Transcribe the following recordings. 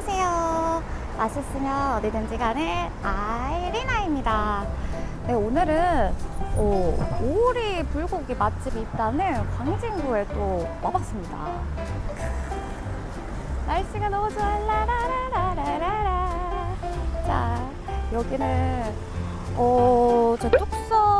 안녕하세요. 맛있으면 어디든지 가는 아이리나입니다. 네, 오늘은 오, 오리 불고기 맛집이 있다는 광진구에 또 와봤습니다. 날씨가 너무 좋아. 라라라라라라. 자, 여기는 어, 저 뚝섬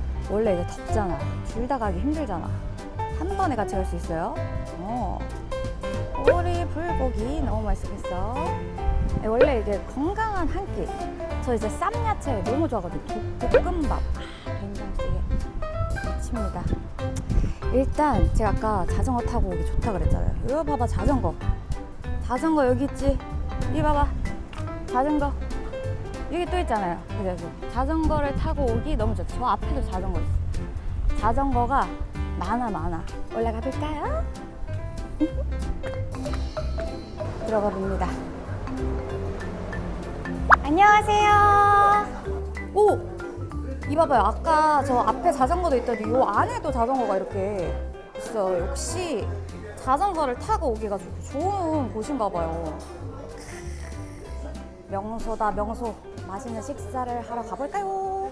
원래 이제 덥잖아. 둘 다 가기 힘들잖아. 한 번에 같이 갈 수 있어요. 어. 오리 불고기 너무 맛있겠어. 네, 원래 이게 건강한 한 끼. 저 이제 쌈야채 너무 좋아하거든요. 도- 볶음밥. 아, 된장찌개. 미칩니다. 일단 제가 아까 자전거 타고 오기 좋다 그랬잖아요. 이거 봐봐 자전거. 자전거 여기 있지? 이 봐봐. 자전거. 여기 또 있잖아요. 그래서 자전거를 타고 오기 너무 좋죠. 저 앞에도 자전거 있어. 자전거가 많아 많아. 올라가 볼까요? 들어가 봅니다. 안녕하세요. 오! 이 봐봐요. 아까 저 앞에 자전거도 있더니 요 안에도 자전거가 이렇게 있어요. 역시 자전거를 타고 오기가 좋- 좋은 곳인가 봐요. 명소다 명소. 맛있는 식사를 하러 가볼까요?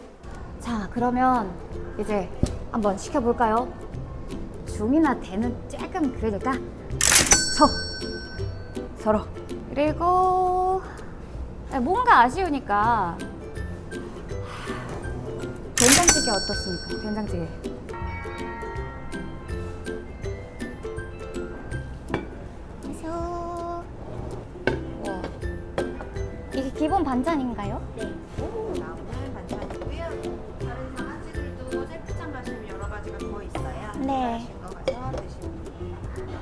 자, 그러면 이제 한번 시켜볼까요? 중이나 대는 조금 그래줄까? 서! 서로. 그리고 뭔가 아쉬우니까 된장찌개 어떻습니까? 된장찌개. 기본 반찬인가요? 나오는 반찬이고요. 다른 강아지들도 셀프장 가시면 여러 가지가 더 있어요. 네. 하신 거 가서 드시면 돼요.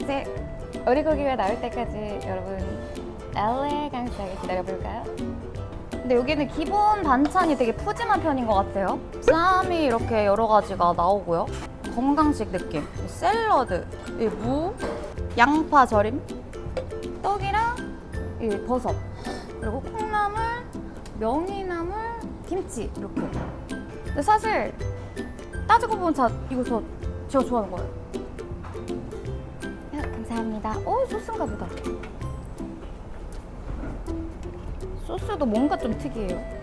이제 오리고기가 나올 때까지 여러분 엘레강스하게 기다려볼까요? 근데 여기는 기본 반찬이 되게 푸짐한 편인 것 같아요. 쌈이 이렇게 여러 가지가 나오고요. 건강식 느낌. 샐러드, 이 무, 양파 절임, 떡이랑 이 버섯, 그리고 콩나물, 명이나물, 김치 이렇게. 근데 사실 따지고 보면 다 이거 저 제가 좋아하는 거예요. 야, 감사합니다. 오, 소스인가 보다. 소스도 뭔가 좀 특이해요.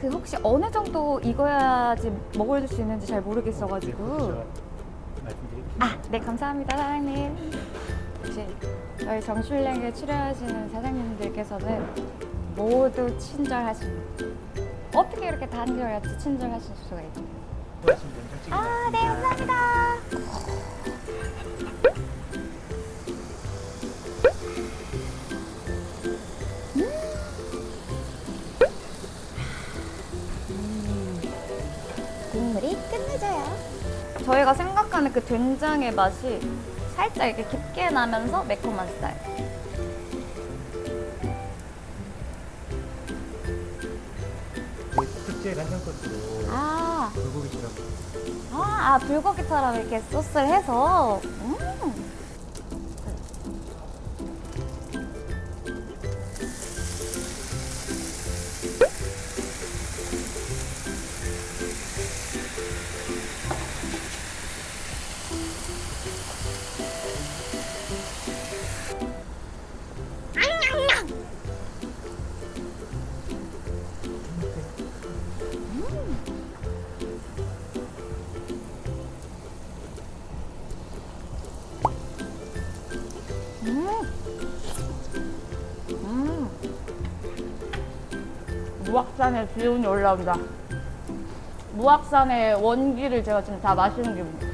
그 혹시 어느 정도 익어야지 먹을 수 있는지 잘 모르겠어가지고. 아, 네, 감사합니다, 사장님. 혹시 저희 정슐랭에 출연하시는 사장님들께서는 모두 친절하십니다. 어떻게 이렇게 단결같이 친절하실 수가 있죠? 아, 네, 감사합니다. 그 된장의 맛이 살짝 이렇게 깊게 나면서 매콤한 스타일. 특제 간장 소스로 아, 불고기처럼 아, 아, 불고기처럼 이렇게 소스를 해서. 음. 음. 무악산의 기운이 올라온다. 무악산의 원기를 제가 지금 다 마시는 기분.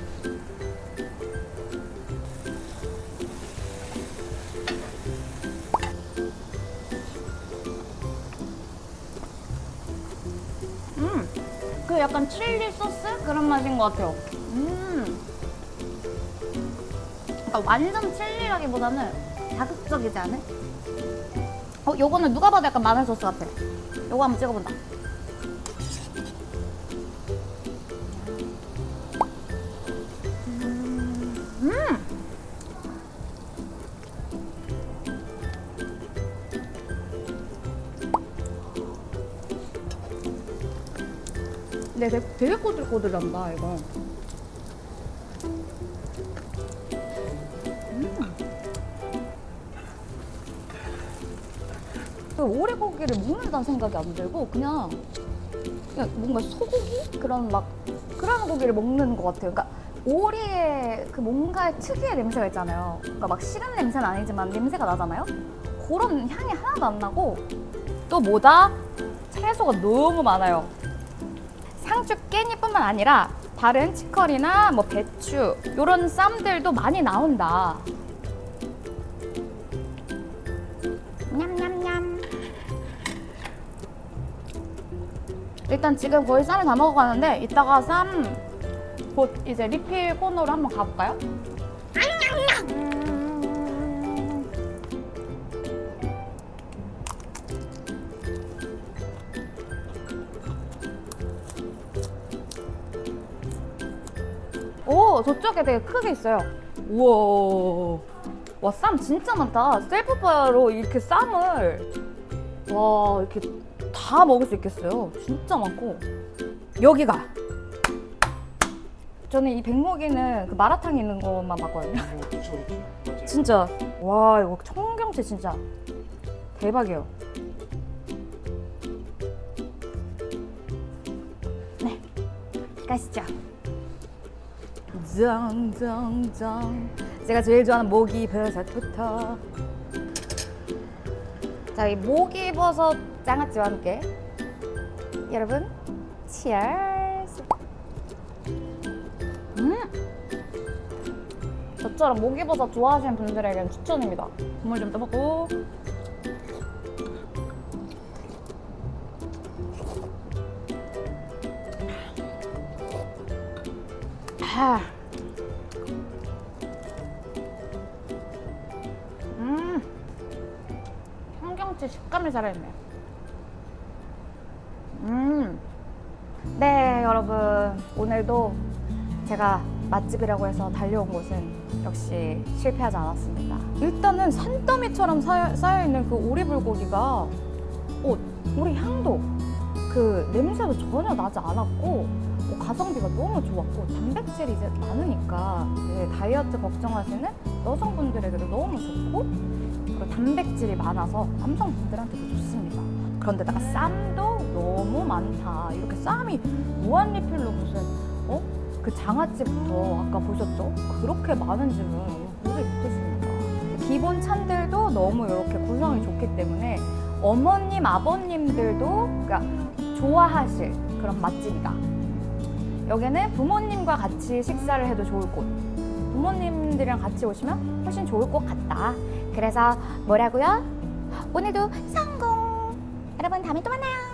음, 그 약간 칠리 소스 그런 맛인 것 같아요. 음. 그러니까 완전 칠리라기보다는 자극적이지 않은? 어, 요거는 누가 봐도 약간 마늘 소스 같아. 요거 한번 찍어본다. 음! 네, 되게, 되게 꼬들꼬들한다, 이거. 오리고기를 먹는다는 생각이 안 들고 그냥 그냥 뭔가 소고기 그런 막 그런 고기를 먹는 것 같아요. 그러니까 오리의 그 뭔가 특유의 냄새가 있잖아요. 그러니까 막 식은 냄새는 아니지만 냄새가 나잖아요. 그런 향이 하나도 안 나고 또 뭐다 채소가 너무 많아요. 상추 깻잎뿐만 아니라 다른 치커리나 뭐 배추 이런 쌈들도 많이 나온다. 일단 지금 거의 쌈을 다 먹어가는데 이따가 쌈 곧 이제 리필 코너로 한번 가볼까요? 음. 오 저쪽에 되게 크게 있어요. 우와. 와 쌈 진짜 많다. 셀프바로 이렇게 쌈을 와 이렇게 다 먹을 수 있겠어요. 진짜 많고 여기가 저는 이 백목이는 그 마라탕 있는 것만 봤거든요. 맞아요. 진짜 와 이거 청경채 진짜 대박이에요. 네 가시죠. 짱짱짱 제가 제일 좋아하는 모기 버섯부터 자이 모기버섯 장아찌와 함께 여러분 치얼스 음 저처럼 모기버섯 좋아하시는 분들에게는 추천입니다. 국물 좀 떠먹고. 아. 청경채 식감이 살아있네요. 음. 네, 여러분. 오늘도 제가 맛집이라고 해서 달려온 곳은 역시 실패하지 않았습니다. 일단은 산더미처럼 쌓여, 쌓여있는 그 오리불고기가 어, 오리 향도 그 냄새도 전혀 나지 않았고 어, 가성비가 너무 좋았고 단백질이 이제 많으니까 이제 다이어트 걱정하시는 여성분들에게도 너무 좋고 그리고 단백질이 많아서 남성분들한테도 좋습니다. 그런데다가 쌈도 너무 많다. 이렇게 쌈이 무한리필로 무슨 어? 그 장아찌부터 아까 보셨죠? 그렇게 많은 집은 보지 못했습니다. 기본 찬들도 너무 이렇게 구성이 좋기 때문에 어머님, 아버님들도 그러니까 좋아하실 그런 맛집이다. 여기는 부모님과 같이 식사를 해도 좋을 곳. 부모님들이랑 같이 오시면 훨씬 좋을 것 같다. 그래서 뭐라고요? 오늘도 성공! 여러분 다음에 또 만나요.